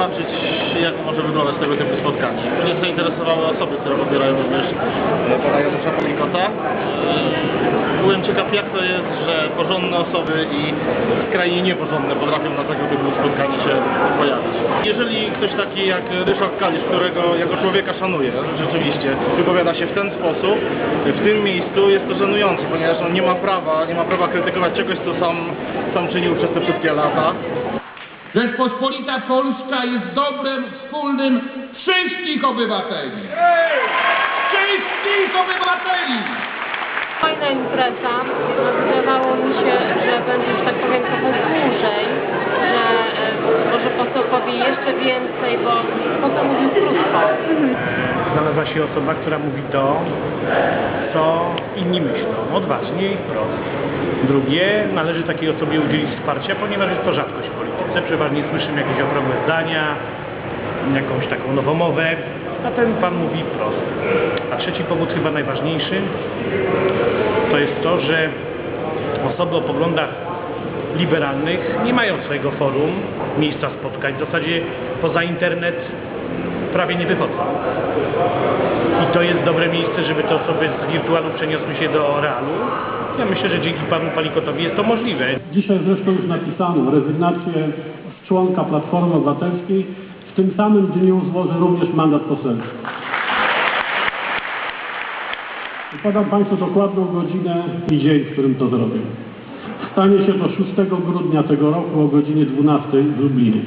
zobaczyć, jak może wyglądać tego typu spotkanie. Mnie zainteresowały osoby, które pobierają również e, pana Janusza Palikota. E, Byłem ciekaw, jak to jest, że porządne osoby i skrajnie nieporządne potrafią na tego typu spotkaniu się pojawić. Jeżeli ktoś taki jak Ryszard Kalisz, którego jako człowieka szanuję, rzeczywiście, wypowiada się w ten sposób, w tym miejscu jest to żenujące, ponieważ on nie ma prawa, nie ma prawa krytykować czegoś, co sam, sam czynił przez te wszystkie lata. Rzeczpospolita Polska jest dobrem wspólnym wszystkich obywateli. Wszystkich obywateli! Fajna impreza. Wydawało mi się, że będzie, że tak powiem, trochę więcej, bo poseł mówił krótko. znalazła się osoba, która mówi to, co inni myślą, odważnie i wprost. Drugie, należy takiej osobie udzielić wsparcia, ponieważ jest to rzadkość w polityce. Przeważnie słyszymy jakieś okrągłe zdania, jakąś taką nowomowę, a ten pan mówi wprost. A trzeci powód, chyba najważniejszy, to jest to, że osoby o poglądach liberalnych nie mają swojego forum, miejsca spotkań. W zasadzie poza internet prawie nie wychodzą. I to jest dobre miejsce, żeby te osoby z wirtualu przeniosły się do realu. Ja myślę, że dzięki panu Palikotowi jest to możliwe. Dzisiaj zresztą już napisano rezygnację z członka Platformy Obywatelskiej. W tym samym dniu złoży również mandat poselski. Podam Państwu dokładną godzinę i dzień, w którym to zrobię. Stanie się to 6 grudnia tego roku o godzinie 12 w Lublinie.